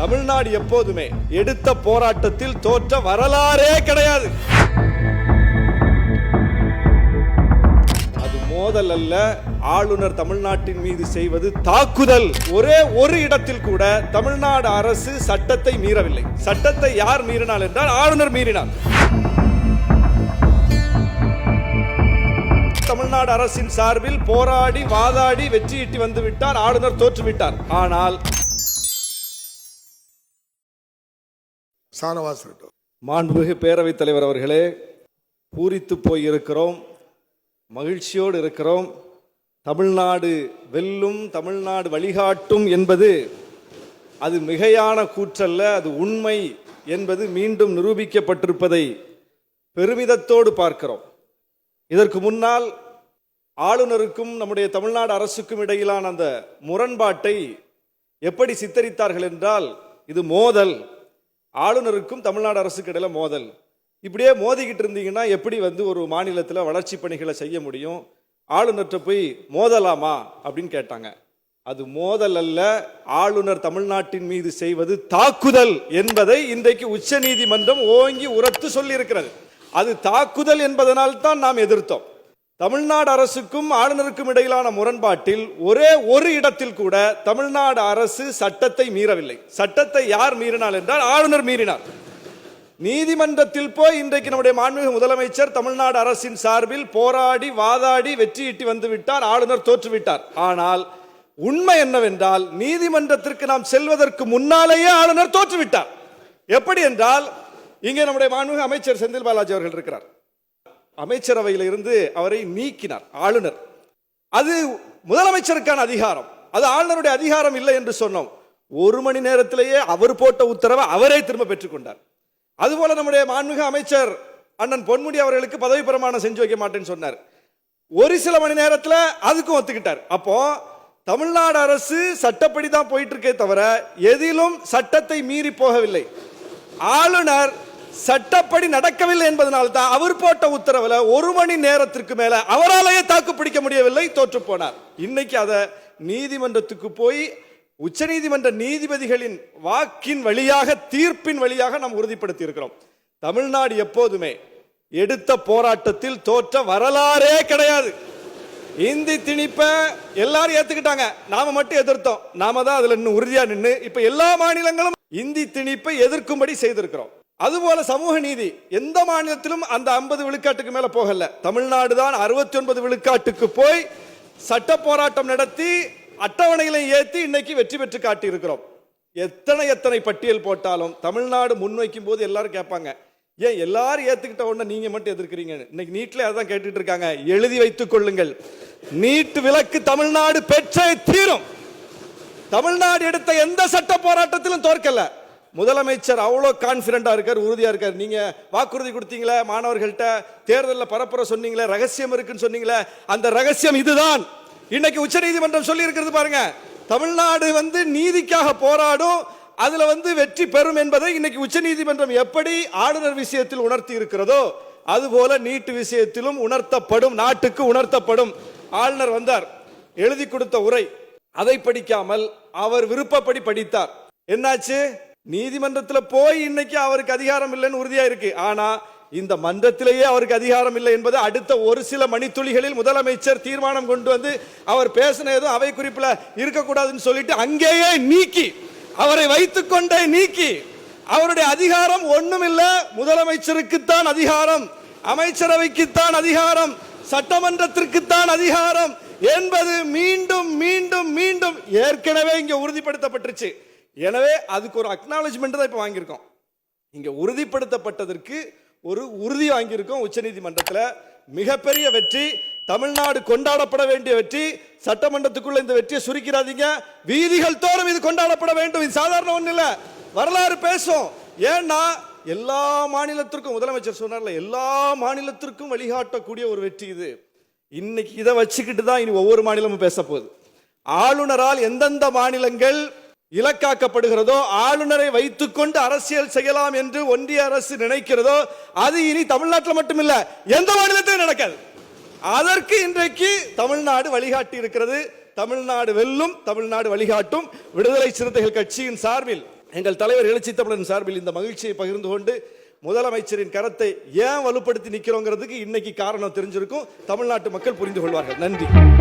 தமிழ்நாடு எப்போதுமே எடுத்த போராட்டத்தில் தோற்ற வரலாறே கிடையாது. அது மோதல் அல்ல ஆளுநர் தமிழ்நாட்டின் மீது செய்வது தாக்குதல். ஒரே ஒரு இடத்தில் கூட தமிழ்நாடு அரசு சட்டத்தை மீறவில்லை. சட்டத்தை யார் மீறினால் என்றால் ஆளுநர் மீறினார். தமிழ்நாடு அரசின் சார்பில் போராடி வாதாடி வெற்றியிட்டு வந்து விட்டார் ஆளுநர் தோற்றுவிட்டார். ஆனால் சானவாஸ் இருக்கட்டும். மாண்புமிகு பேரவைத் தலைவர் அவர்களே பூரித்து போய் இருக்கிறோம் மகிழ்ச்சியோடு இருக்கிறோம். தமிழ்நாடு வெல்லும் தமிழ்நாடு வழிகாட்டும் என்பது அது மிகையான கூற்றல்ல அது உண்மை என்பது மீண்டும் நிரூபிக்கப்பட்டிருப்பதை பெருமிதத்தோடு பார்க்கிறோம். இதற்கு முன்னால் ஆளுநருக்கும் நம்முடைய தமிழ்நாடு அரசுக்கும் இடையிலான அந்த முரண்பாட்டை எப்படி சித்தரித்தார்கள் என்றால் இது மோதல். ஆளுநருக்கும் தமிழ்நாடு அரசுக்கு இடையில் மோதல். இப்படியே மோதிக்கிட்டு இருந்தீங்கன்னா எப்படி வந்து ஒரு மாநிலத்தில் வளர்ச்சி பணிகளை செய்ய முடியும்? ஆளுநர்கிட்ட போய் மோதலாமா? அப்படின்னு கேட்டாங்க. அது மோதல் அல்ல ஆளுநர் தமிழ்நாட்டின் மீது செய்வது தாக்குதல் என்பதை இன்றைக்கு உச்சநீதிமன்றம் ஓங்கி உரத்து சொல்லியிருக்கிறது. அது தாக்குதல் என்பதனால் தான் நாம் எதிர்த்தோம். தமிழ்நாடு அரசுக்கும் ஆளுநருக்கும் இடையிலான முரண்பாட்டில் ஒரே ஒரு இடத்தில் கூட தமிழ்நாடு அரசு சட்டத்தை மீறவில்லை. சட்டத்தை யார் மீறினார் என்றால் ஆளுநர் மீறினார். நீதிமன்றத்தில் போய் இன்றைக்கு நம்முடைய மாண்புமிகு முதலமைச்சர் தமிழ்நாடு அரசின் சார்பில் போராடி வாதாடி வெற்றியிட்டு வந்துவிட்டார் ஆளுநர் தோற்றுவிட்டார். ஆனால் உண்மை என்னவென்றால் நீதிமன்றத்திற்கு நாம் செல்வதற்கு முன்னாலேயே ஆளுநர் தோற்றுவிட்டார். எப்படி என்றால் இங்கே நம்முடைய மாண்புமிகு அமைச்சர் செந்தில் பாலாஜி அவர்கள் இருக்கிறார். அமைச்சரவையில் இருந்து அவரை நீக்கினார் ஆளுநர். அது முதலமைச்சருக்கான அதிகாரம். அது ஆளுநருடைய அதிகாரம் இல்லை என்று சொன்னோம். ஒரு மணி நேரத்திலேயே அவர் போட்ட உத்தரவை அவரே திரும்ப பெற்றுக்கொண்டார் அதுபோல நம்முடைய மாண்புமிகு அமைச்சர் அண்ணன் பொன்முடி அவர்களுக்கு பதவி பிரமாணம் செஞ்சு வைக்க மாட்டேன்னு சொன்னார். ஒரு சில மணி நேரத்தில் அதுக்கும் ஒத்துக்கிட்டார். அப்போ தமிழ்நாடு அரசு சட்டப்படி தான் போயிட்டு இருக்கே தவிர எதிலும் சட்டத்தை மீறி போகவில்லை. ஆளுநர் சட்டப்படி நடக்கவில்லை என்பதனால் தான் அவர் போட்ட உத்தரவுல ஒரு மணி நேரத்திற்கு மேல அவராலேயே தாக்கு பிடிக்க முடியவில்லை தோற்று போனார். இன்னைக்கு அதை நீதிமன்றத்துக்கு போய் உச்சநீதிமன்ற நீதிபதிகளின் வாக்கின் வழியாக தீர்ப்பின் வழியாக நாம் உறுதிப்படுத்தி இருக்கிறோம். தமிழ்நாடு எப்போதுமே எடுத்த போராட்டத்தில் தோற்ற வரலாறே கிடையாது. இந்தி திணிப்ப எல்லாரும் ஏத்துக்கிட்டாங்க. நாம மட்டும் எதிர்த்தோம். நாம தான் அதுல இன்னும் உறுதியா நின்று இப்ப எல்லா மாநிலங்களும் இந்தி திணிப்பை எதிர்க்கும்படி செய்திருக்கிறோம். அதுபோல சமூக நீதி. எந்த மாநிலத்திலும் அந்த ஐம்பது விழுக்காட்டுக்கு மேல போகல. தமிழ்நாடு தான் அறுபத்தி ஒன்பது விழுக்காட்டுக்கு போய் சட்ட போராட்டம் நடத்தி அட்டவணைகளை ஏற்றி இன்னைக்கு வெற்றி பெற்று காட்டியிருக்கிறோம். எத்தனை எத்தனை பட்டியல் போட்டாலும் தமிழ்நாடு முன்வைக்கும் போது எல்லாரும் கேட்பாங்க ஏன் எல்லாரும் ஏத்துக்கிட்ட உடனே நீங்க மட்டும் எதிர்க்கிறீங்க இன்னைக்கு நீட்ல அதான் கேட்டுட்டு இருக்காங்க. எழுதி வைத்துக் கொள்ளுங்கள். நீட் விலக்கு தமிழ்நாடு பெற்றே தீரும். தமிழ்நாடு எடுத்த எந்த சட்ட போராட்டத்திலும் தோற்கல. முதலமைச்சர் அவ்வளோ கான்பிடண்டா இருக்கார் உறுதியா இருக்கார். நீங்கள் வாக்குறுதி கொடுத்தீங்களே மாணவர்கள்ட்ட தேர்தலில் பரப்புற சொன்னீங்களே ரகசியம் இருக்குன்னு சொன்னீங்களே அந்த ரகசியம் இதுதான். இன்னைக்கு உச்சநீதிமன்றம் சொல்லி இருக்கிறது பாருங்க தமிழ்நாடு வந்து நீதிக்காக போராடும் அதுல வந்து வெற்றி பெறும் என்பதை இன்னைக்கு உச்சநீதிமன்றம் எப்படி ஆளுநர் விஷயத்தில் உணர்த்தி இருக்கிறதோ அதுபோல நீட்டு விஷயத்திலும் உணர்த்தப்படும் நாட்டுக்கு உணர்த்தப்படும் ஆளுநர் வந்தார். எழுதி கொடுத்த உரை அதை படிக்காமல் அவர் விருப்பப்படி படித்தார். என்னாச்சு? நீதிமன்றத்தில் போய் இன்னைக்கு அவருக்கு அதிகாரம் இல்லைன்னு உறுதியா இருக்கு. ஆனா இந்த மன்றத்திலேயே அவருக்கு அதிகாரம் இல்லை என்பது அடுத்த ஒரு சில மணித்துளிகளில் முதலமைச்சர் தீர்மானம் கொண்டு வந்து அவர் பேசின எதுவும் அவை குறிப்பில் இருக்கக்கூடாதுன்னு சொல்லிட்டு அங்கேயே நீக்கி அவரை வைத்துக்கொண்டே நீக்கி அவருடைய அதிகாரம் ஒண்ணுமில்ல முதலமைச்சருக்குத்தான் அதிகாரம் அமைச்சரவைக்குத்தான் அதிகாரம் சட்டமன்றத்திற்குத்தான் அதிகாரம் என்பது மீண்டும் மீண்டும் மீண்டும் ஏற்கனவே இங்கே உறுதிப்படுத்தப்பட்டுருச்சு. எனவே அதுக்கு ஒரு அக்னாலஜ்மெண்ட் தான் இப்போ வாங்கியிருக்கோம். இங்கே உறுதிப்படுத்தப்பட்டதற்கு ஒரு உறுதி வாங்கியிருக்கோம் உச்சநீதிமன்றத்தில். மிகப்பெரிய வெற்றி தமிழ்நாடு கொண்டாடப்பட வேண்டிய வெற்றி சட்டமன்றத்துக்குள்ள இந்த வெற்றியை சுருக்கிறாதீங்க வீதிகள் தோறும் இது கொண்டாடப்பட வேண்டும் இது சாதாரண ஒன்றும் இல்லை. வரலாறு பேசும். ஏன்னா எல்லா மாநிலத்திற்கும் முதலமைச்சர் சொன்னார்ல எல்லா மாநிலத்திற்கும் வழிகாட்டக்கூடிய ஒரு வெற்றி இது. இன்னைக்கு இதை வச்சுக்கிட்டு தான் இனி ஒவ்வொரு மாநிலமும் பேச போகுது ஆளுநரால் எந்தெந்த மாநிலங்கள் இலக்காக்கப்படுகிறதோ ஆளுநரை வைத்துக்கொண்டு அரசியல் செய்யலாம் என்று ஒன்றிய அரசு நினைக்கிறதோ அது இனி தமிழ்நாட்டில் மட்டுமில்ல எந்த மாநிலத்திலும் நடக்காது. அதற்கு இன்றைக்கு தமிழ்நாடு வழிகாட்டி இருக்கிறது. தமிழ்நாடு வெல்லும் தமிழ்நாடு வழிகாட்டும். விடுதலை சிறுத்தைகள் கட்சியின் சார்பில் எங்கள் தலைவர் எழுச்சி தமிழன் சார்பில் இந்த மகிழ்ச்சியை பகிர்ந்து கொண்டு முதலமைச்சரின் கரத்தை ஏன் வலுப்படுத்தி நிற்கிறோங்கிறதுக்கு இன்னைக்கு காரணம் தெரிஞ்சிருக்கும். தமிழ்நாட்டு மக்கள் புரிந்து கொள்வார்கள். நன்றி.